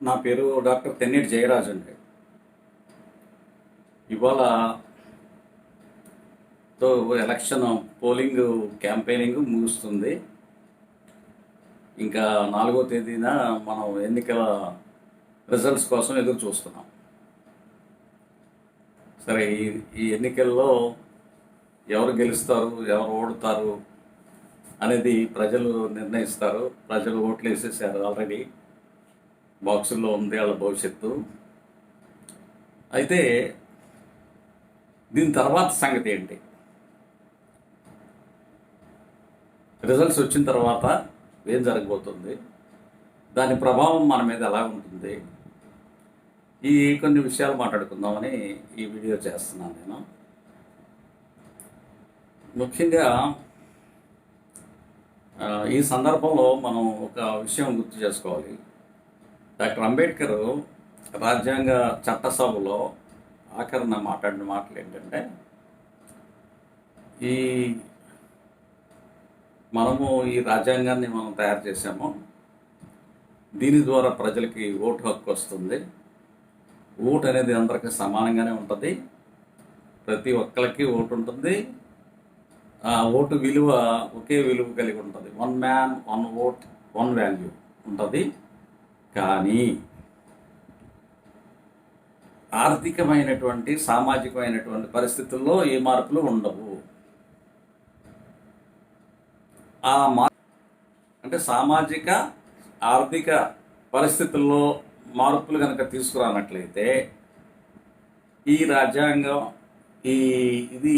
నా పేరు డాక్టర్ తెన్నేటి జయరాజ్ అండి. ఇవాళ తో ఎలక్షన్ పోలింగ్ క్యాంపెయినింగ్ ముగుస్తుంది. ఇంకా నాలుగో తేదీన మనం ఎన్నికల రిజల్ట్స్ కోసం ఎదురు చూస్తున్నాం. సరే ఈ ఈ ఎన్నికల్లో ఎవరు గెలుస్తారు ఎవరు ఓడుతారు అనేది ప్రజలు నిర్ణయిస్తారు. ప్రజలు ఓట్లు వేసేసారు ఆల్రెడీ. బాక్సుల్లో ఉంది వాళ్ళ భవిష్యత్తు. అయితే దీని తర్వాత సంగతి ఏంటి? రిజల్ట్స్ వచ్చిన తర్వాత ఏం జరగబోతుంది? దాని ప్రభావం మన మీద ఎలా ఉంటుంది? ఈ కొన్ని విషయాలు మాట్లాడుకుందామని ఈ వీడియో చేస్తున్నాను నేను. ముఖ్యంగా ఈ సందర్భంలో మనం ఒక విషయం గుర్తు చేసుకోవాలి. డాక్టర్ అంబేద్కర్ రాజ్యాంగ చట్టసభలో ఆఖరణ మాట్లాడిన మాటలు ఏంటంటే ఈ మనము ఈ రాజ్యాంగాన్ని మనం తయారు చేసాము దీని ద్వారా ప్రజలకి ఓటు హక్కు వస్తుంది. ఓటు అనేది అందరికీ సమానంగానే ఉంటుంది. ప్రతి ఒక్కరికి ఓటు ఉంటుంది. ఆ ఓటు విలువ ఒకే విలువ కలిగి ఉంటుంది. One man one vote one value ఉంటుంది. కానీ ఆర్థికమైనటువంటి సామాజికమైనటువంటి పరిస్థితుల్లో ఏ మార్పులు ఉండవు. ఆ మా అంటే సామాజిక ఆర్థిక పరిస్థితుల్లో మార్పులు కనుక తీసుకురానట్లయితే ఈ రాజ్యాంగం ఈ ఇది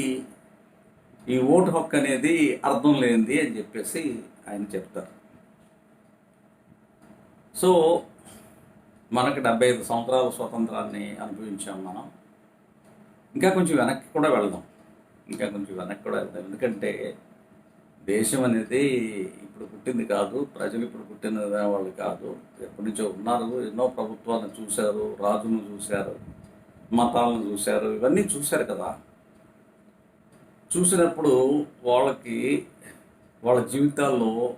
ఈ ఓటు హక్కు అనేది అర్థం లేనిది అని చెప్పేసి ఆయన చెప్తారు. సో మనకు డెబ్బై ఐదు సంవత్సరాల స్వాతంత్రాన్ని అనుభవించాం మనం. ఇంకా కొంచెం వెనక్కి కూడా వెళ్దాం. ఇంకా కొంచెం వెనక్కి కూడా వెళ్దాం. ఎందుకంటే దేశం అనేది ఇప్పుడు పుట్టింది కాదు ప్రజలు ఇప్పుడు పుట్టిన వాళ్ళు కాదు. ఎప్పటి నుంచో ఉన్నారు ఎన్నో ప్రభుత్వాలను చూశారు రాజును చూశారు మతాలను చూశారు ఇవన్నీ చూశారు కదా. చూసినప్పుడు వాళ్ళకి వాళ్ళ జీవితాల్లో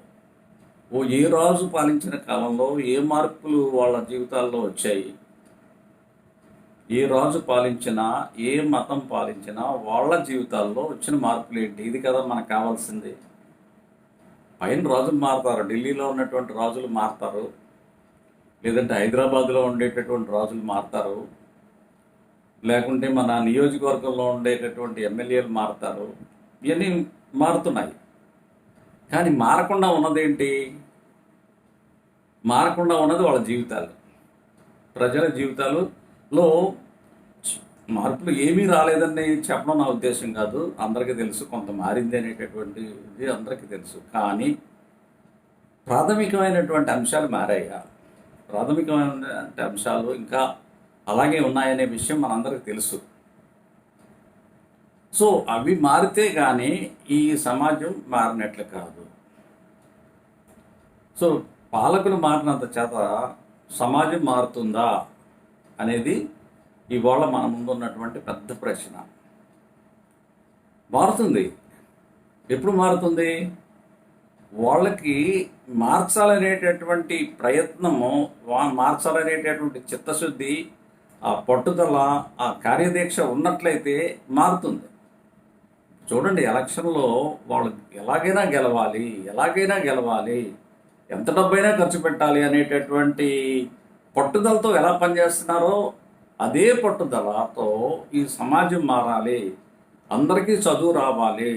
ఓ ఏ రాజు పాలించిన కాలంలో ఏ మార్పులు వాళ్ళ జీవితాల్లో వచ్చాయి? ఏ రాజు పాలించినా ఏ మతం పాలించినా వాళ్ళ జీవితాల్లో వచ్చిన మార్పులు ఏంటి ఇది కదా మనకు కావాల్సింది. పైన రాజులు మారుతారు? ఢిల్లీలో ఉన్నటువంటి రాజులు మారుతారు. లేదంటే హైదరాబాద్లో ఉండేటటువంటి రాజులు మారుతారు. లేకుంటే మన నియోజకవర్గంలో ఉండేటటువంటి ఎమ్మెల్యేలు మారుతారు. ఇవన్నీ మారుతున్నాయి. కానీ మారకుండా ఉన్నదేంటి? మారకుండా ఉన్నది వాళ్ళ జీవితాలు. ప్రజల జీవితాలలో మార్పులు ఏమీ రాలేదని చెప్పడం నా ఉద్దేశం కాదు. అందరికీ తెలుసు కొంత మారింది అనేటటువంటిది అందరికీ తెలుసు. కానీ ప్రాథమికమైనటువంటి అంశాలు మారాయా? ప్రాథమికమైన అంశాలు ఇంకా అలాగే ఉన్నాయనే విషయం మనందరికీ తెలుసు. సో అవి మారితే కానీ ఈ సమాజం మారినట్లు కాదు. సో పాలకులు మారినంత చేత సమాజం మారుతుందా అనేది ఇవాళ మన ముందు ఉన్నటువంటి పెద్ద ప్రశ్న. మారుతుంది. ఎప్పుడు మారుతుంది? వాళ్ళకి మార్చాలనేటటువంటి ప్రయత్నము వా- మార్చాలనేటటువంటి చిత్తశుద్ధి ఆ పట్టుదల ఆ కార్యదీక్ష ఉన్నట్లయితే మారుతుంది. చూడండి ఎలక్షన్లో వాళ్ళు ఎలాగైనా గెలవాలి ఎలాగైనా గెలవాలి ఎంత డబ్బైనా ఖర్చు పెట్టాలి అనేటటువంటి పట్టుదలతో ఎలా పనిచేస్తున్నారో అదే పట్టుదలతో ఈ సమాజం మారాలి అందరికీ చదువు రావాలి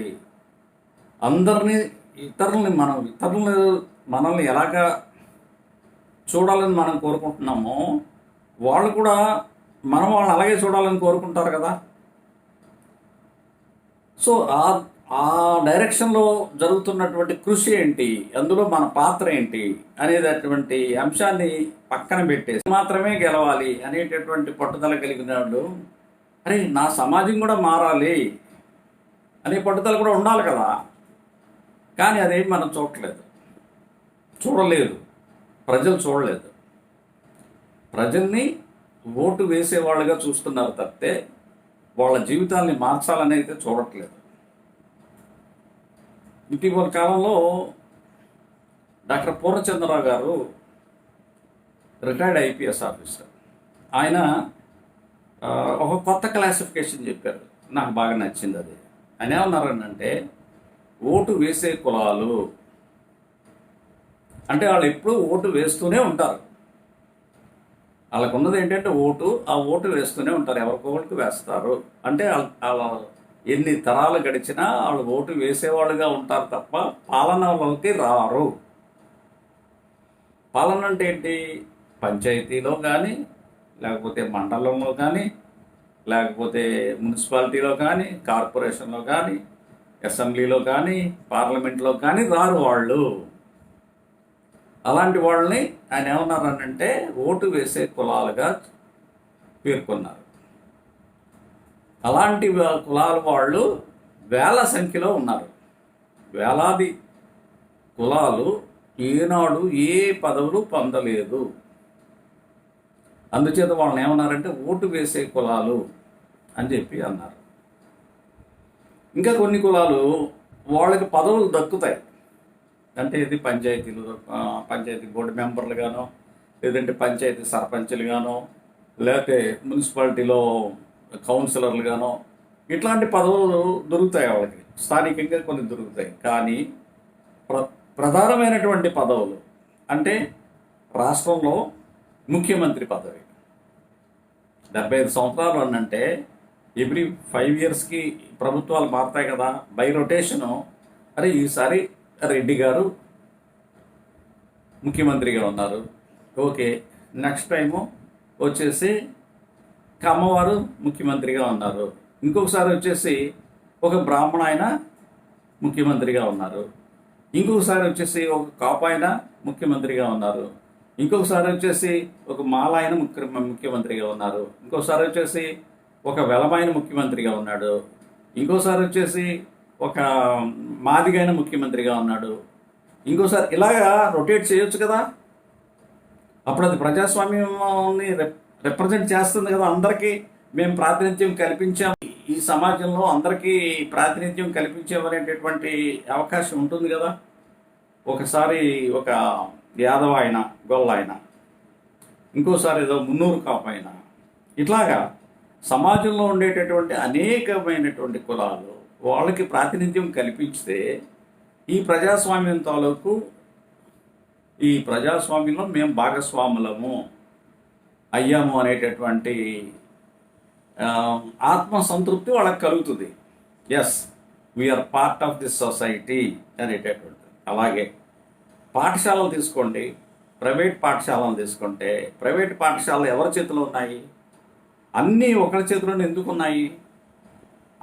అందరినీ ఇతరులని మనం ఇతరులని మనల్ని ఎలాగా చూడాలని మనం కోరుకుంటున్నామో వాళ్ళు కూడా మనం వాళ్ళని అలాగే చూడాలని కోరుకుంటారు కదా. సో ఆ ఆ డైరెక్షన్లో జరుగుతున్నటువంటి కృషి ఏంటి? అందులో మన పాత్ర ఏంటి? అనేటటువంటి అంశాన్ని పక్కన పెట్టేసి మాత్రమే గెలవాలి అనేటటువంటి పట్టుదల కలిగిన వాళ్ళు అరే నా సమాజం కూడా మారాలి అనే పట్టుదల కూడా ఉండాలి కదా. కానీ అదేం మనం చూడలేదు చూడలేదు. ప్రజలు చూడలేదు. ప్రజల్ని ఓటు వేసేవాళ్ళుగా చూస్తున్నారు తప్పితే వాళ్ళ జీవితాల్ని మార్చాలని అయితే చూడట్లేదు. ఇటీవల కాలంలో డాక్టర్ పూర్ణచంద్రరావు గారు రిటైర్డ్ ఐపీఎస్ ఆఫీసర్. ఆయన ఒక కొత్త క్లాసిఫికేషన్ చెప్పారు. నాకు బాగా నచ్చింది అది. ఆయన ఏమన్నారంటే ఓటు వేసే కులాలు అంటే వాళ్ళు ఎప్పుడూ ఓటు వేస్తూనే ఉంటారు. వాళ్ళకు ఉన్నది ఏంటంటే ఓటు ఆ ఓటు వేస్తూనే ఉంటారు. ఎవరికి వేస్తారు. అంటే వాళ్ళ వాళ్ళ ఎన్ని తరాలు గడిచినా వాళ్ళు ఓటు వేసేవాళ్ళుగా ఉంటారు తప్ప పాలనలోకి రారు. పాలన అంటే ఏంటి? పంచాయతీలో కానీ లేకపోతే మండలంలో కానీ లేకపోతే మున్సిపాలిటీలో కానీ కార్పొరేషన్లో కానీ అసెంబ్లీలో కానీ పార్లమెంట్లో కానీ రారు వాళ్ళు. అలాంటి వాళ్ళని ఆయన ఏమన్నారనంటే ఓటు వేసే కులాలుగా పేర్కొన్నారు. అలాంటి కులాల వాళ్ళు వేల సంఖ్యలో ఉన్నారు. వేలాది కులాలు ఈనాడు ఏ పదవులు పొందలేదు. అందుచేత వాళ్ళని ఏమన్నారంటే ఓటు వేసే కులాలు అని చెప్పి అన్నారు. ఇంకా కొన్ని కులాలు వాళ్ళకి పదవులు దక్కుతాయి. అంటే ఇది పంచాయతీలు పంచాయతీ బోర్డు మెంబర్లుగానో లేదంటే పంచాయతీ సర్పంచ్లుగానో లేకపోతే మున్సిపాలిటీలో కౌన్సిలర్లుగానో ఇట్లాంటి పదవులు దొరుకుతాయి వాళ్ళకి. స్థానికంగా కొన్ని దొరుకుతాయి. కానీ ప్ర ప్రధానమైనటువంటి పదవులు అంటే రాష్ట్రంలో ముఖ్యమంత్రి పదవి. డెబ్బై ఐదు సంవత్సరాలు అన్నంటే ఎవ్రీ ఫైవ్ ఇయర్స్కి ప్రభుత్వాలు మారుతాయి కదా బై రొటేషను. అరే ఈసారి రెడ్డి గారు ముఖ్యమంత్రిగా ఉన్నారు. ఓకే నెక్స్ట్ టైము వచ్చేసి కమ్మవారు ముఖ్యమంత్రిగా ఉన్నారు. ఇంకొకసారి వచ్చేసి ఒక బ్రాహ్మణ ఆయన ముఖ్యమంత్రిగా ఉన్నారు. ఇంకొకసారి వచ్చేసి ఒక కాపాయన ముఖ్యమంత్రిగా ఉన్నారు. ఇంకొకసారి వచ్చేసి ఒక మాలాయన ముఖ్య ముఖ్యమంత్రిగా ఉన్నారు. ఇంకోసారి వచ్చేసి ఒక వెలమైన ముఖ్యమంత్రిగా ఉన్నాడు. ఇంకోసారి వచ్చేసి ఒక మాదిగైన ముఖ్యమంత్రిగా ఉన్నాడు. ఇంకోసారి ఇలాగా రొటేట్ చేయొచ్చు కదా? అప్పుడు అది ప్రజాస్వామ్యాన్ని రిప్రజెంట్ చేస్తుంది కదా అందరికీ. మేము ప్రాతినిధ్యం కల్పించాం. ఈ సమాజంలో అందరికీ ప్రాతినిధ్యం కల్పించామనేటటువంటి అవకాశం ఉంటుంది కదా? ఒకసారి ఒక యాదవ ఆయన గొల్ల ఆయన ఇంకోసారి ఏదో మున్నూరు కాపు అయినా ఇట్లాగా సమాజంలో ఉండేటటువంటి అనేకమైనటువంటి కులాలు వాళ్ళకి ప్రాతినిధ్యం కల్పిస్తే ఈ ప్రజాస్వామ్యం తాలూకు ఈ ప్రజాస్వామ్యంలో మేము భాగస్వాములము అయ్యాము అనేటటువంటి ఆత్మసంతృప్తి ఆత్మ సంతృప్తి వాళ్ళకి కలుగుతుంది. Yes we are part of this society అనేటటువంటి అలాగే పాఠశాలలు తీసుకోండి. ప్రైవేట్ పాఠశాలను తీసుకుంటే ప్రైవేట్ పాఠశాలలు ఎవరి చేతిలో ఉన్నాయి? అన్నీ ఒకరి చేతిలోనే ఎందుకు ఉన్నాయి?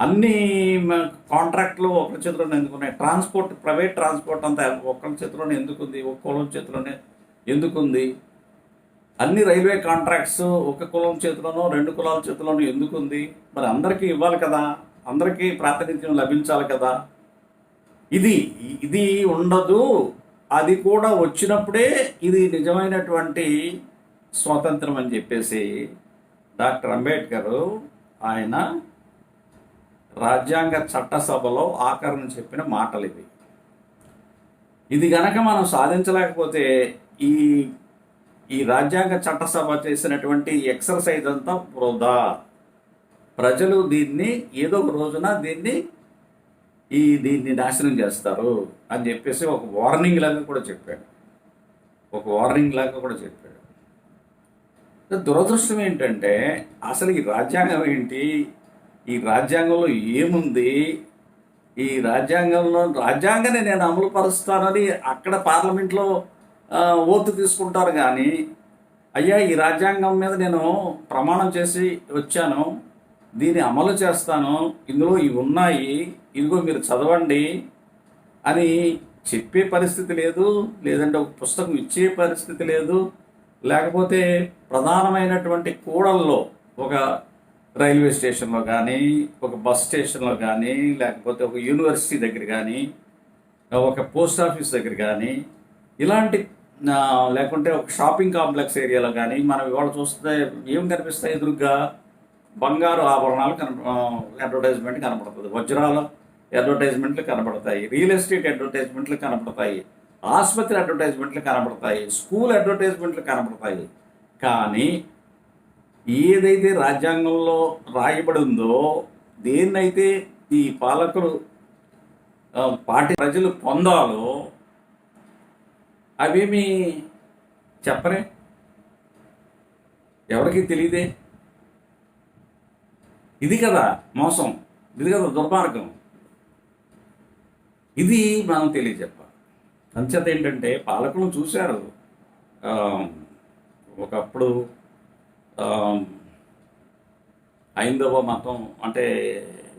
అన్ని మ- కాంట్రాక్ట్లు ఒకరి చేతిలోనే ఎందుకు ఉన్నాయి? ట్రాన్స్పోర్ట్ ప్రైవేట్ ట్రాన్స్పోర్ట్ అంతా ఒకరి చేతిలోనే ఎందుకుంది? ఒక కులం చేతిలోనే ఎందుకుంది? అన్ని రైల్వే కాంట్రాక్ట్స్ ఒక కులం చేతిలోనో రెండు కులాల చేతిలోనో ఎందుకుంది? మరి అందరికీ ఇవ్వాలి కదా? అందరికీ ప్రాతినిధ్యం లభించాలి కదా? ఇది ఇది ఉండదు. అది కూడా వచ్చినప్పుడే ఇది నిజమైనటువంటి స్వాతంత్రం అని చెప్పేసి డాక్టర్ అంబేద్కర్ ఆయన రాజ్యాంగ చట్టసభలో ఆఖరణ చెప్పిన మాటలు ఇవి ఇది గనక మనం సాధించలేకపోతే ఈ ఈ రాజ్యాంగ చట్టసభ చేసినటువంటి ఎక్సర్సైజ్ అంతా వృధా. ప్రజలు దీన్ని ఏదో ఒక రోజున దీన్ని ఈ దీన్ని నాశనం చేస్తారు అని చెప్పేసి ఒక వార్నింగ్ లాగా కూడా చెప్పాడు. ఒక వార్నింగ్ లాగా కూడా చెప్పాడు. దురదృష్టం ఏంటంటే అసలు ఈ రాజ్యాంగం ఏంటి? ఈ రాజ్యాంగంలో ఏముంది? ఈ రాజ్యాంగంలో రాజ్యాంగాన్ని నేను అమలు పరుస్తానని అక్కడ పార్లమెంట్లో ఓటు తీసుకుంటారు కానీ అయ్యా ఈ రాజ్యాంగం మీద నేను ప్రమాణం చేసి వచ్చాను దీన్ని అమలు చేస్తాను ఇందులో ఇవి ఉన్నాయి ఇదిగో మీరు చదవండి అని చెప్పే పరిస్థితి లేదు లేదంటే ఒక పుస్తకం ఇచ్చే పరిస్థితి లేదు లేకపోతే ప్రధానమైనటువంటి కూడల్లో ఒక రైల్వే స్టేషన్లో కానీ ఒక బస్ స్టేషన్లో కానీ లేకపోతే ఒక యూనివర్సిటీ దగ్గర కానీ ఒక పోస్ట్ ఆఫీస్ దగ్గర కానీ ఇలాంటి లేకుంటే ఒక షాపింగ్ కాంప్లెక్స్ ఏరియాలో కానీ మనం ఇవాళ చూస్తే ఏం కనిపిస్తాయి ఎదురుగా బంగారు ఆభరణాలు కన అడ్వర్టైజ్మెంట్ కనపడుతుంది. వజ్రాల అడ్వర్టైజ్మెంట్లు కనపడతాయి. రియల్ ఎస్టేట్ అడ్వర్టైజ్మెంట్లు కనపడతాయి. ఆసుపత్రి అడ్వర్టైజ్మెంట్లు కనపడతాయి. స్కూల్ అడ్వర్టైజ్మెంట్లు కనపడతాయి. కానీ ఏదైతే రాజ్యాంగంలో రాయబడి ఉందో దేన్నైతే ఈ పాలకులు పార్టీ ప్రజలు పొందాలో అవేమి చెప్పరే? ఎవరికి తెలియదే? ఇది కదా మోసం ఇది కదా దుర్మార్గం. ఇది మనం తెలియజెప్పాలి. అంచేత ఏంటంటే పాలకులు చూశారు. ఒకప్పుడు ఐందవ మతం అంటే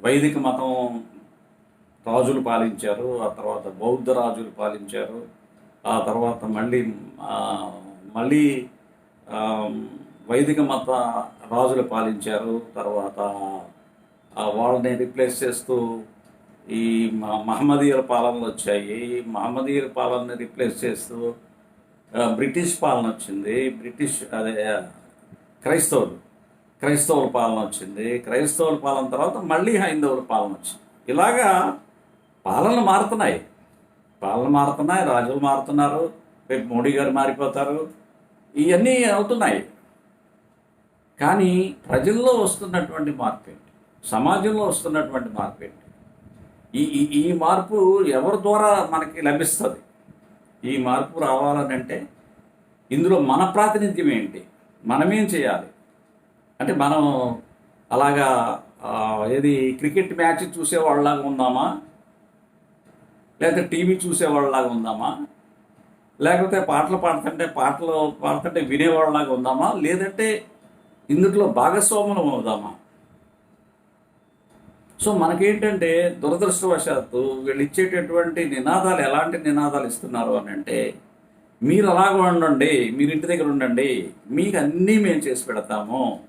వైదిక మతం రాజులు పాలించారు ఆ తర్వాత బౌద్ధ రాజులు పాలించారు ఆ తర్వాత మళ్ళీ మళ్ళీ వైదిక మత రాజులు పాలించారు తర్వాత వాళ్ళని రిప్లేస్ చేస్తూ ఈ మహమ్మదీయుల పాలనలు వచ్చాయి. మహమ్మదీయుల పాలనని రిప్లేస్ చేస్తూ బ్రిటిష్ పాలన వచ్చింది. బ్రిటిష్ అదే క్రైస్తవులు. క్రైస్తవుల పాలన వచ్చింది. క్రైస్తవుల పాలన తర్వాత మళ్ళీ హైందవుల పాలన వచ్చింది. ఇలాగా పాలనలు మారుతున్నాయి. పాలన మారుతున్నాయి రాజులు మారుతున్నారు రేపు మోడీ గారు మారిపోతారు. ఇవన్నీ అవుతున్నాయి. కానీ ప్రజల్లో వస్తున్నటువంటి మార్పు ఏంటి? సమాజంలో వస్తున్నటువంటి మార్పు ఏంటి? ఈ ఈ- ఈ మార్పు ఎవరి ద్వారా మనకి లభిస్తుంది? ఈ మార్పు రావాలని అంటే ఇందులో మన ప్రాతినిధ్యం ఏంటి? మనమేం చేయాలి? అంటే మనం అలాగా ఏది క్రికెట్ మ్యాచ్ చూసేవాళ్ళలాగా ఉందామా? లేకపోతే టీవీ చూసేవాళ్ళలాగా ఉందామా? లేకపోతే పాటలు పాడుతుంటే పాటలు పాడుతుంటే వినేవాళ్ళలాగా ఉందామా? లేదంటే ఇందులో భాగస్వాములం అవుదామా సో మనకేంటంటే దురదృష్టవశాత్తు వీళ్ళు ఇచ్చేటటువంటి నినాదాలు ఎలాంటి నినాదాలు ఇస్తున్నారు అని అంటే మీరు అలాగ ఉండండి మీరు ఇంటి దగ్గర ఉండండి మీకు అన్నీ మేము చేసి పెడతాము.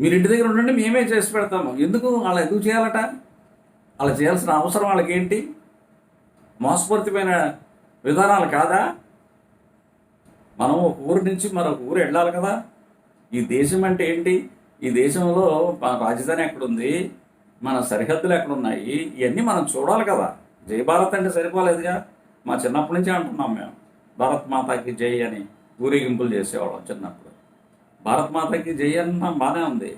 మీరు ఇంటి దగ్గర ఉండండి మేమే చేసి పెడతాము. ఎందుకు? అలా ఎందుకు చేయాలట? అలా చేయాల్సిన అవసరం వాళ్ళకేంటి? మోసపూర్తిమైన మోసపూరితమైన విధానాలు కాదా? మనం ఒక ఊరు నుంచి మరొక ఊరు వెళ్ళాలి కదా. ఈ దేశం అంటే ఏంటి? ఈ దేశంలో మన రాజధాని ఎక్కడుంది? మన సరిహద్దులు ఎక్కడున్నాయి? ఇవన్నీ మనం చూడాలి కదా. జయభారత్ అంటే సరిపోలేదుగా. మా చిన్నప్పటి నుంచి అంటున్నాం మేము. భారత్ మాతాకి జై అని ఊరేగింపులు చేసేవాళ్ళం చిన్నప్పుడు. భారతమాతకి జై అన్న బాగానే ఉంది.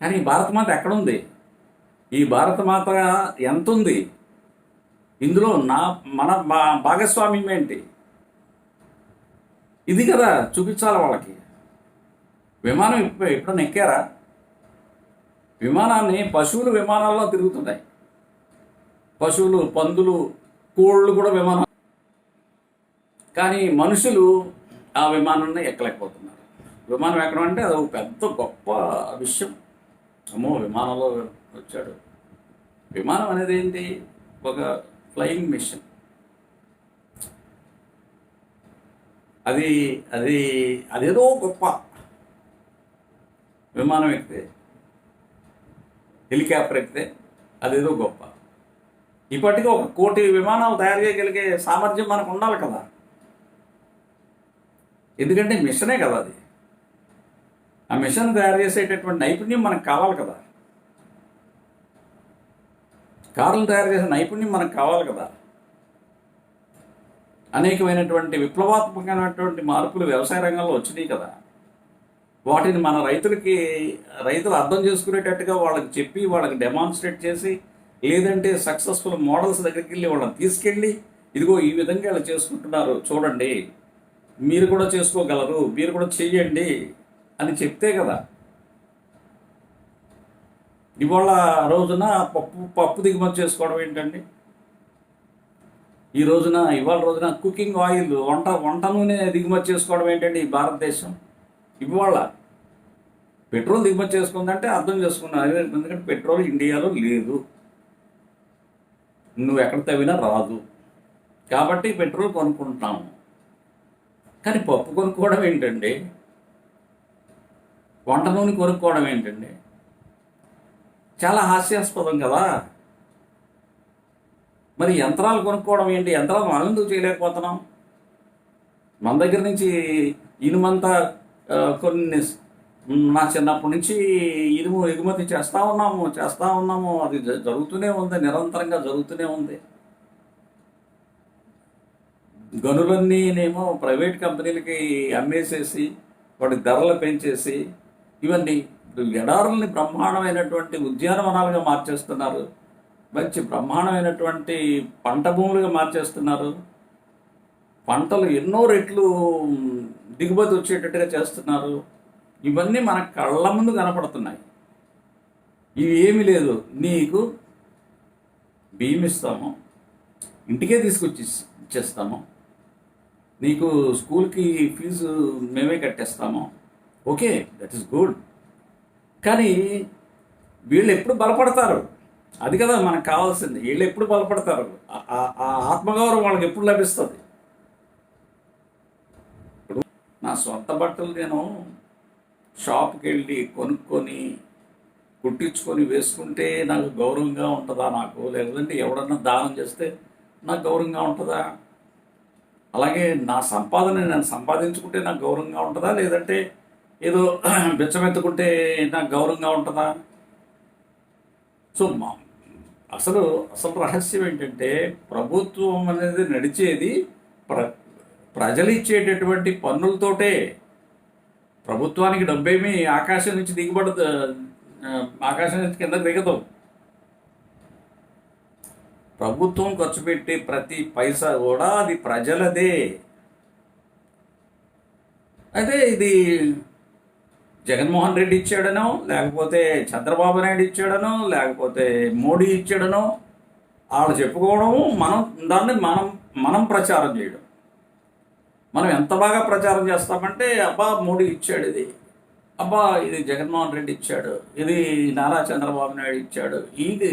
కానీ ఈ భారత మాత ఎక్కడుంది? ఈ భారత మాత ఎంత ఉంది ఇందులో నా మన భాగస్వామ్యం ఏంటి? ఇది కదా చూపించాలి వాళ్ళకి. విమానం ఇప్పుడు ఎక్కారా విమానాన్ని పశువులు విమానాల్లో తిరుగుతున్నాయి. పశువులు పందులు కోళ్ళు కూడా విమానం కానీ మనుషులు ఆ విమానాన్ని ఎక్కలేకపోతున్నారు. విమానం ఎక్కడం అంటే అది ఒక పెద్ద గొప్ప విషయం. అమ్మో విమానంలో వచ్చాడు. విమానం అనేది ఏంటి? ఒక ఫ్లయింగ్ మిషన్. అది అది అదేదో గొప్ప విమానం ఎక్కితే హెలికాప్టర్ ఎక్కితే అదేదో గొప్ప. ఇప్పటికీ ఒక కోటి విమానాలు తయారు చేయగలిగే సామర్థ్యం మనకు ఉండాలి కదా. ఎందుకంటే మిషనే కదా అది. ఆ మిషన్ తయారు చేసేటటువంటి నైపుణ్యం మనకు కావాలి కదా. కార్లు తయారు చేసే నైపుణ్యం మనకు కావాలి కదా. అనేకమైనటువంటి విప్లవాత్మకమైనటువంటి మార్పులు వ్యవసాయ రంగంలో వచ్చినాయి కదా. వాటిని మన రైతులకి రైతులు అర్థం చేసుకునేటట్టుగా వాళ్ళకి చెప్పి వాళ్ళకి డెమాన్స్ట్రేట్ చేసి లేదంటే సక్సెస్ఫుల్ మోడల్స్ దగ్గరికి వెళ్ళి వాళ్ళని తీసుకెళ్ళి ఇదిగో ఈ విధంగా ఇలా చేసుకుంటున్నారు చూడండి. మీరు కూడా చేసుకోగలరు మీరు కూడా చెయ్యండి అని చెప్తే కదా. ఇవాళ రోజున పప్పు పప్పు దిగుమతి చేసుకోవడం ఏంటండి? ఈ రోజున ఇవాళ రోజున కుకింగ్ ఆయిల్ వంట వంట నూనె దిగుమతి చేసుకోవడం ఏంటండి భారతదేశం? ఇవాళ పెట్రోల్ దిగుమతి చేసుకుందంటే అర్థం చేసుకున్నాను ఎందుకంటే పెట్రోల్ ఇండియాలో లేదు. నువ్వు ఎక్కడ తవ్వినా రాదు. కాబట్టి పెట్రోల్ కొనుక్కుంటున్నాము కానీ పప్పు కొనుక్కోవడం ఏంటండి? వంట నూనె కొనుక్కోవడం ఏంటండి? చాలా హాస్యాస్పదం కదా? మరి యంత్రాలు కొనుక్కోవడం ఏంటి? యంత్రాలు మనం ఎందుకు చేయలేకపోతున్నాం? మన దగ్గర నుంచి ఇనుమంతా కొన్ని మా నా చిన్నప్పటి నుంచి ఇనుము ఎగుమతి చేస్తూ ఉన్నాము చేస్తూ ఉన్నాము. అది జ- జరుగుతూనే ఉంది నిరంతరంగా జరుగుతూనే ఉంది. గనులన్నీనేమో ప్రైవేట్ కంపెనీలకి అమ్మేసేసి వాటి ధరలు పెంచేసి ఇవన్నీ ఎడారుల్ని బ్రహ్మాండమైనటువంటి ఉద్యానవనాలుగా మార్చేస్తున్నారు. మంచి బ్రహ్మాండమైనటువంటి పంట భూములుగా మార్చేస్తున్నారు. పంటలు ఎన్నో రెట్లు దిగుబడి వచ్చేటట్టుగా చేస్తున్నారు. ఇవన్నీ మన కళ్ళ ముందు కనపడుతున్నాయి. ఇవి ఏమీ లేదు. నీకు బియ్యం ఇస్తాము ఇంటికే తీసుకొచ్చి ఇచ్చేస్తాము. నీకు స్కూల్కి ఫీజు మేమే కట్టేస్తాము. ఓకే దట్ ఈస్ గుడ్ కానీ వీళ్ళు ఎప్పుడు బలపడతారు? అది కదా మనకు కావాల్సింది. వీళ్ళు ఎప్పుడు బలపడతారు? ఆ- ఆ- ఆత్మగౌరవం వాళ్ళకి ఎప్పుడు లభిస్తుంది? ఇప్పుడు నా సొంత బట్టలు నేను షాప్కి వెళ్ళి కొనుక్కొని కుట్టించుకొని వేసుకుంటే నాకు గౌరవంగా ఉంటుందా? నాకు లేదంటే ఎవడన్నా దానం చేస్తే నాకు గౌరవంగా ఉంటుందా? అలాగే నా సంపాదన నేను సంపాదించుకుంటే నాకు గౌరవంగా ఉంటుందా? లేదంటే ఏదో బిచ్చమెత్తుకుంటే నాకు గౌరవంగా ఉంటుందా? సో మా అసలు అసలు రహస్యం ఏంటంటే ప్రభుత్వం అనేది నడిచేది ప్ర ప్రజలు ఇచ్చేటటువంటి పన్నులతోటే. ప్రభుత్వానికి డబ్బేమీ ఆకాశం నుంచి దిగుబడదు ఆకాశం నుంచి కింద దిగదు. ప్రభుత్వం ఖర్చు పెట్టే ప్రతి పైసా కూడా అది ప్రజలదే. అయితే ఇది జగన్మోహన్ రెడ్డి ఇచ్చాడనో లేకపోతే చంద్రబాబు నాయుడు ఇచ్చాడనో లేకపోతే మోడీ ఇచ్చాడనో వాళ్ళు చెప్పుకోవడము మనం దాన్ని మనం మనం ప్రచారం చేయడం. మనం ఎంత బాగా ప్రచారం చేస్తామంటే అబ్బా మోడీ ఇచ్చాడు ఇది. అబ్బా ఇది జగన్మోహన్ రెడ్డి ఇచ్చాడు. ఇది నారా చంద్రబాబు నాయుడు ఇచ్చాడు. ఇది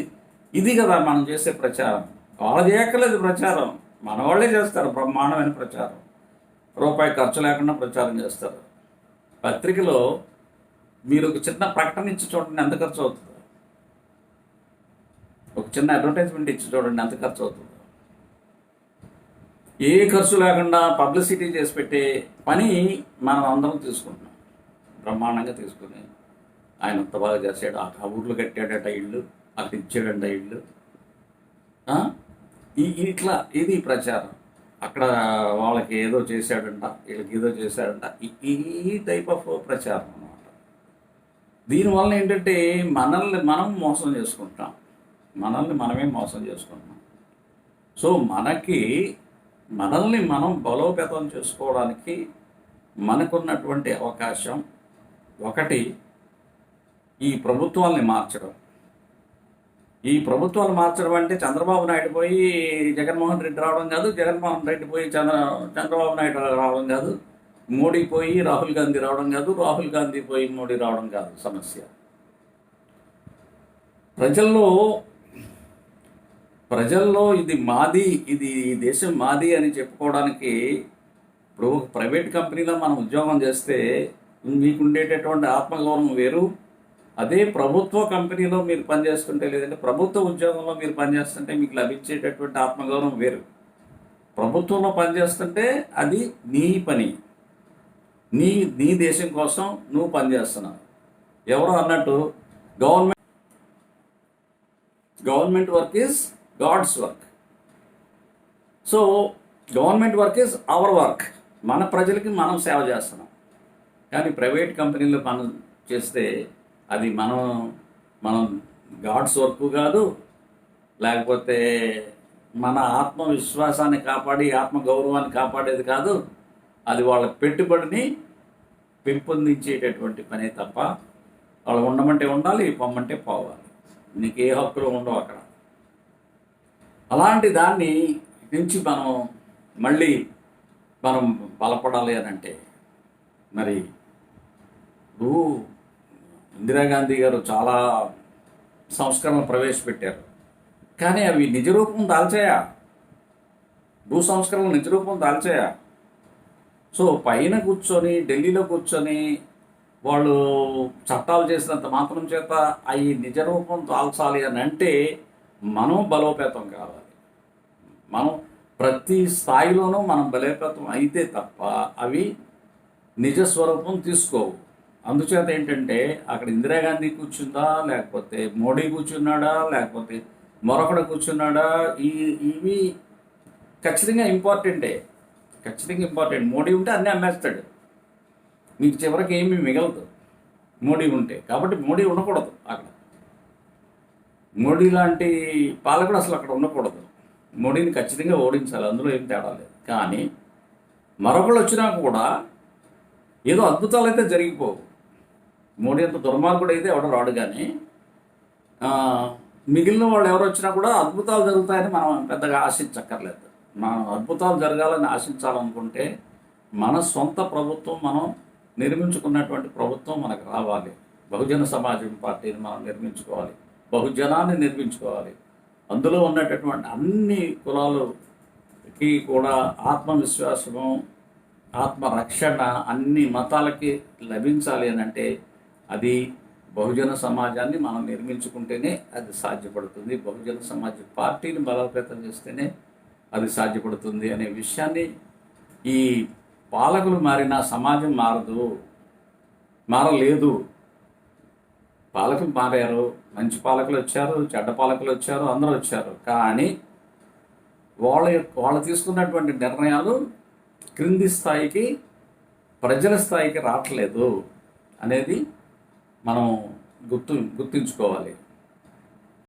ఇది కదా మనం చేసే ప్రచారం. వాళ్ళు చేయక్కర్లేదు ప్రచారం. మన వాళ్ళే చేస్తారు బ్రహ్మాండమైన ప్రచారం. రూపాయి ఖర్చు లేకుండా ప్రచారం చేస్తారు. పత్రికలో మీరు ఒక చిన్న ప్రకటన ఇచ్చి చూడండి ఎంత ఖర్చు అవుతుందో? ఒక చిన్న అడ్వర్టైజ్మెంట్ ఇచ్చి చూడండి ఎంత ఖర్చు అవుతుందో? ఏ ఖర్చు లేకుండా పబ్లిసిటీ చేసి పెట్టే పని మనం అందరం తీసుకుంటున్నాం. బ్రహ్మాండంగా తీసుకుని ఆయన అంత బాగా చేసాడు ఆ ఊర్లో కట్టాడట ఇల్లు. అక్కడ ఇచ్చాడండి ఇల్లు. ఈ ఇట్లా ఇది ప్రచారం. అక్కడ వాళ్ళకి ఏదో చేశాడంట వీళ్ళకి ఏదో చేశాడంట. ఈ- టైప్ ఆఫ్ ప్రచారం అన్నమాట. దీనివల్ల ఏంటంటే మనల్ని మనం మోసం చేసుకుంటాం. మనల్ని మనమే మోసం చేసుకుంటున్నాం. సో మనకి మనల్ని మనం బలోపేతం చేసుకోవడానికి మనకున్నటువంటి అవకాశం ఒకటి ఈ ప్రభుత్వాల్ని మార్చడం. ఈ ప్రభుత్వాలు మార్చడం అంటే చంద్రబాబు నాయుడు పోయి జగన్మోహన్ రెడ్డి రావడం కాదు జగన్మోహన్ రెడ్డి పోయి చంద్ర చంద్రబాబు నాయుడు రావడం కాదు మోడీ పోయి రాహుల్ గాంధీ రావడం కాదు రాహుల్ గాంధీ పోయి మోడీ రావడం కాదు సమస్య. ప్రజల్లో ప్రజల్లో ఇది మాది ఇది ఈ దేశం మాది అని చెప్పుకోవడానికి ఇప్పుడు ప్రైవేట్ కంపెనీలో మనం ఉద్యోగం చేస్తే మీకు ఉండేటటువంటి ఆత్మగౌరవం వేరు అదే ప్రభుత్వ కంపెనీలో మీరు పనిచేస్తుంటే లేదంటే ప్రభుత్వ ఉద్యోగంలో మీరు పనిచేస్తుంటే మీకు లభించేటటువంటి ఆత్మగౌరవం వేరు. ప్రభుత్వంలో పనిచేస్తుంటే అది నీ పని. నీ నీ దేశం కోసం నువ్వు పనిచేస్తున్నావు. ఎవరో అన్నట్టు government government work is God's work. So government work is our work. మన ప్రజలకి మనం సేవ చేస్తున్నాం. కానీ ప్రైవేట్ కంపెనీలో పని చేస్తే అది మనం మనం గాడ్స్ వర్క్ కాదు లేకపోతే మన ఆత్మవిశ్వాసాన్ని కాపాడి ఆత్మ గౌరవాన్ని కాపాడేది కాదు అది వాళ్ళ పెట్టుబడిని పెంపొందించేటటువంటి పనే తప్ప వాళ్ళు ఉండమంటే ఉండాలి పొమ్మంటే పోవాలి. నీకు ఏ హక్కులు ఉండవు అక్కడ. అలాంటి దాన్ని నుంచి మనం మళ్ళీ మనం బలపడాలి అని అంటే మరి నువ్వు ఇందిరాగాంధీ గారు చాలా సంస్కరణ ప్రవేశపెట్టారు. కానీ అవి నిజరూపం దాల్చాయా? భూ సంస్కరణలు నిజరూపం దాల్చాయా? సో పైన కూర్చొని ఢిల్లీలో కూర్చొని వాళ్ళు చట్టాలు చేసినంత మాత్రం చేత అవి నిజరూపం దాల్చాలి అని అంటే మనం బలోపేతం కావాలి. మనం ప్రతి స్థాయిలోనూ మనం బలోపేతం అయితే తప్ప అవి నిజ స్వరూపం తీసుకోవు. అందుచేత ఏంటంటే అక్కడ ఇందిరాగాంధీ కూర్చుందా లేకపోతే మోడీ కూర్చున్నాడా లేకపోతే మరొకడు కూర్చున్నాడా ఈ ఇవి ఖచ్చితంగా ఇంపార్టెంటే. ఖచ్చితంగా ఇంపార్టెంట్. మోడీ ఉంటే అన్నీ అమ్మేస్తాడు. మీకు చివరికి ఏమీ మిగలదు. మోడీ ఉంటే. కాబట్టి మోడీ ఉండకూడదు అక్కడ. మోడీ లాంటి పాలకుడు అసలు అక్కడ ఉండకూడదు. మోడీని ఖచ్చితంగా ఓడించాలి. అందులో ఏం తేడా లేదు. కానీ మరొకళ్ళు వచ్చినా కూడా ఏదో అద్భుతాలు అయితే జరిగిపోవు. మోడీ అంత దుర్మార్గుడు అయితే ఎవడ రాడు కానీ మిగిలిన వాళ్ళు ఎవరు వచ్చినా కూడా అద్భుతాలు జరుగుతాయని మనం పెద్దగా ఆశించక్కర్లేదు. మనం అద్భుతాలు జరగాలని ఆశించాలనుకుంటే మన సొంత ప్రభుత్వం మనం నిర్మించుకున్నటువంటి ప్రభుత్వం మనకు రావాలి. బహుజన సమాజం పార్టీని మనం నిర్మించుకోవాలి. బహుజనాన్ని నిర్మించుకోవాలి. అందులో ఉన్నటువంటి అన్ని కులాలకి కూడా ఆత్మవిశ్వాసము ఆత్మరక్షణ అన్ని మతాలకి లభించాలి అని అంటే అది బహుజన సమాజాన్ని మనం నిర్మించుకుంటేనే అది సాధ్యపడుతుంది. బహుజన సమాజ పార్టీని బలోపేతం చేస్తేనే అది సాధ్యపడుతుంది అనే విషయాన్ని ఈ పాలకులు మారిన సమాజం మారదు మారలేదు. పాలకులు మారారు మంచి పాలకులు వచ్చారు చెడ్డ పాలకులు వచ్చారు అందరూ వచ్చారు. కానీ వాళ్ళ వాళ్ళు తీసుకున్నటువంటి నిర్ణయాలు క్రింది స్థాయికి ప్రజల స్థాయికి రావట్లేదు అనేది మనం గుర్తు గుర్తుంచుకోవాలి.